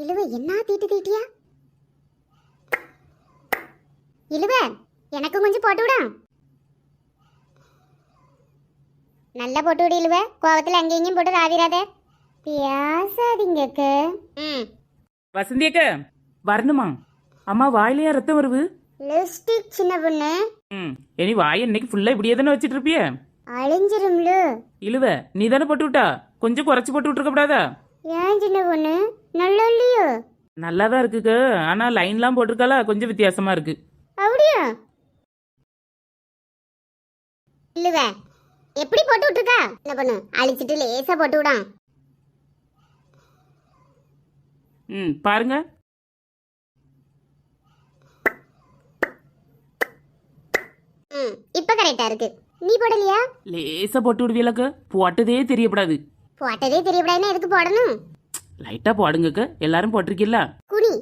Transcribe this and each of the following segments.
இழுவ என்ன தீட்டு தீட்டியா? இழுவ எனக்கும் கொஞ்சம் போட்டு விடா. நல்லா போட்டு விடு இழுவ. கோவத்தில் அங்கேயும் இங்கேயும் போட்டு ராவிராத பேசாதீங்க ம். வசந்தி அக்கா வரணுமா? அம்மா வாயிலையா ரத்தம் வருது? லிப்ஸ்டிக் சின்ன பொண்ணு. ம். இனி வாய் இன்னைக்கு ஃபுல்லா இப்படியே தானே வச்சிட்டு இருப்பிய? அழிஞ்சிரும்ல. இழுவ நீ தானே போட்டு விட்டா? கொஞ்சம் குறைச்சி போட்டு விட்டுருக்க கூடாதா ஏன் சின்ன பொண்ணு? நல்லா இல்லையோ? நல்லா தான் இருக்குக்கு. ஆனா லைன்லாம் போட்டிருக்கால கொஞ்சம் வித்தியாசமா இருக்கு. அப்படியா? இல்லுவ எப்படி போட்டு விட்டுருக்கா? என்ன பொண்ணு அழிச்சிட்டு லேசா போட்டு விடான் ம் பாருங்க. ம் இப்போ கரெக்டா இருக்கு. நீ போடலையா? லேசா போட்டு விடுவியலக்கு. போட்டதே தெரியப்படாது. போட்டதே தெரியப்படாதுன்னா எதுக்கு போடணும்? லைட்டா போடுங்கக்கு எல்லாரும் போட்டிருக்கீல்ல? குனி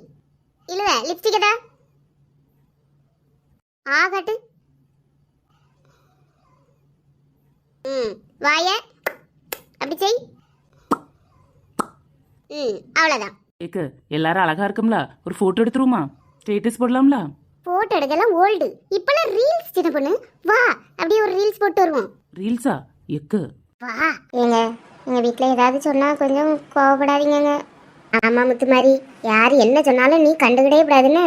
இல்லுவ லிப்ஸ்டிக் எதா? ஆ காட்டு ம் வாய. அப்படி செய். ம் அவ்வளோதான் ஏக்கு எல்லாரும் அழகா இருக்கும்ல? ஒரு போட்டோ எடுத்துருவோமா? ஸ்டேட்டஸ் போடலாம்ல? போட்டோ எடுக்கலாம் ஓல்டு இப்பெல்லாம் ரீல்ஸ் சின்ன பொண்ணு. வா அப்படியே ஒரு ரீல்ஸ் போட்டு வருவோம். ரீல்ஸா எக்கு வா ஏங்க. எங்க வீட்டில் ஏதாவது சொன்னா கொஞ்சம் கோவப்படாதீங்கங்க. ஆமா முத்து மாதிரி யார் என்ன சொன்னாலும் நீ கண்டுக்கிடவே கூடாதுன்னு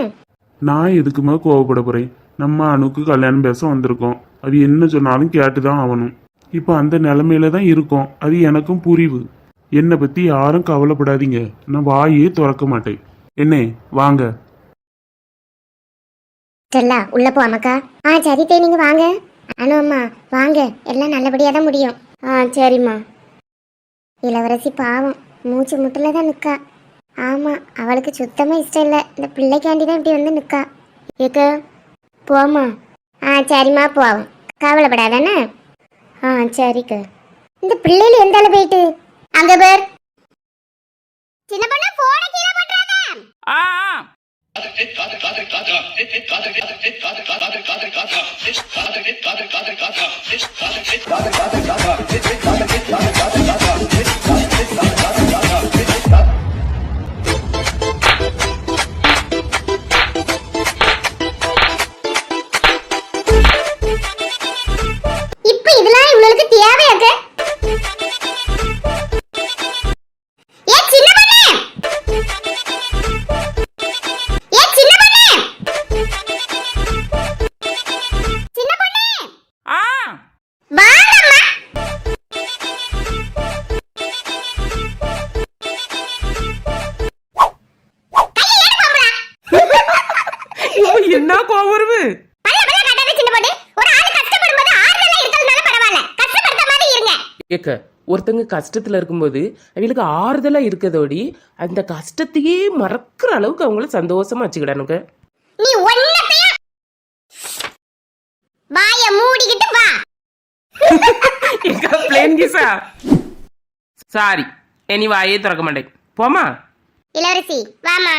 நான் எதுக்குமா கோவப்பட போறேன்? நம்ம அணுக்கு கல்யாணம் பேச வந்திருக்கோம். அது என்ன சொன்னாலும் கேட்டுதான் ஆகணும். இப்போ அந்த நிலைமையில தான் இருக்கோம். அது எனக்கும் புரிவு. என்னை பத்தி யாரும் கவலைப்படாதீங்க. நான் வாயே திறக்க மாட்டேன். என்ன வாங்க. செல்லா உள்ள போ அம்மாக்கா ஆ சரி தே நீங்க வாங்க. அனு அம்மா வாங்க. எல்லாம் நல்லபடியாக தான் முடியும். ஆ சரிம்மா. இளவரசி பாவம் மூச்சு முட்டில் தான் நிற்கா ஆமாம் அவளுக்கு சுத்தமாக இஷ்டம் இல்லை இந்த பிள்ளைக்காண்டி தான் இப்படி வந்து நிற்கா ஏக்க போம்மா ஆ சரிம்மா போவோம் கவலைப்படாதானே ஆ சரிக்க இந்த பிள்ளைகள் எந்த அளவு போயிட்டு அங்க பேர் சின்ன பொண்ணு போன கீழே பண்றாங்க ஆ ஆ. ஐயோ, என்ன கோவம் வருது? ஏக்க ஒருத்தங்க கஷ்டத்துல இருக்கும்போது அவங்களுக்கு ஆறுதலா இருக்கதோடி அந்த கஷ்டத்தையே மறக்கிற அளவுக்கு அவங்கள சந்தோஷமா வச்சுக்கிடணுங்க. நீ ஒன்னத்தையும் வாய மூடிக்கிட்டு வா. எங்க பிளேன் கிசா சாரி இனி வாயே திறக்க மாட்டேன். போமா இளவரசி வாமா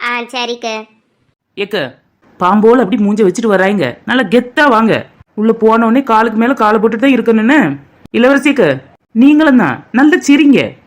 ஆ சரிக்க. ஏக்க பாம்போல் அப்படி மூஞ்ச வச்சுட்டு வராங்க நல்லா கெத்தா வாங்க. உள்ள போன உடனே காலுக்கு மேல காலை போட்டுட்டு தான் இருக்கணும்னு. இளவரசிக்கு நீங்களும் தான் நல்ல சிரிங்க.